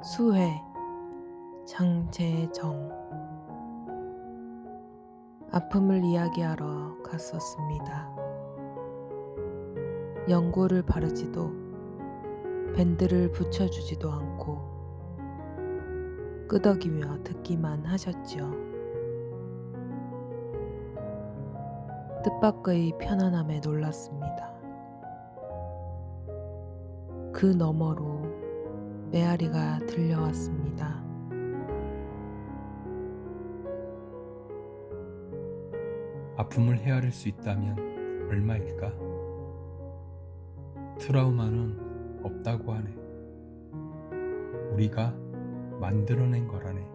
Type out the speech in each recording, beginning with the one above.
수혜 장재정 아픔을 이야기하러 갔었습니다. 연고를 바르지도 밴드를 붙여주지도 않고 끄덕이며 듣기만 하셨지요. 뜻밖의 편안함에 놀랐습니다. 그 너머로 메아리가 들려왔습니다. 아픔을 헤아릴 수 있다면 얼마일까? 트라우마는 없다고 하네. 우리가 만들어낸 거라네.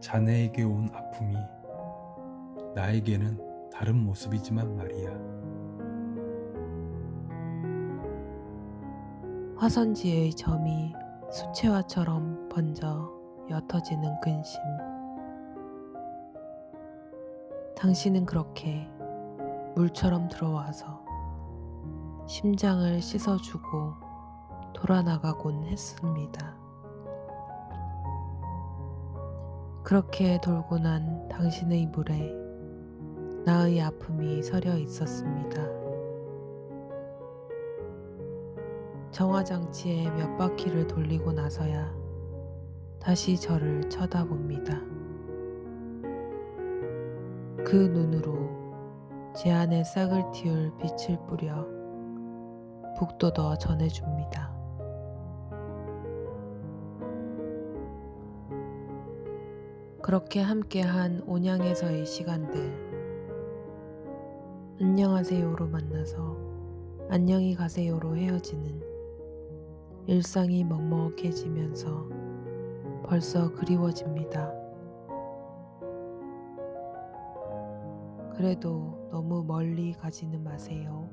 자네에게 온 아픔이 나에게는 다른 모습이지만 말이야. 화선지의 점이 수채화처럼 번져 옅어지는 근심. 당신은 그렇게 물처럼 들어와서 심장을 씻어주고 돌아나가곤 했습니다. 그렇게 돌고 난 당신의 물에 나의 아픔이 서려 있었습니다. 정화장치에 몇 바퀴를 돌리고 나서야 다시 저를 쳐다봅니다. 그 눈으로 제 안에 싹을 틔울 빛을 뿌려 북돋워 전해줍니다. 그렇게 함께한 온양에서의 시간들 안녕하세요로 만나서 안녕히 가세요로 헤어지는 일상이 먹먹해지면서 벌써 그리워집니다. 그래도 너무 멀리 가지는 마세요.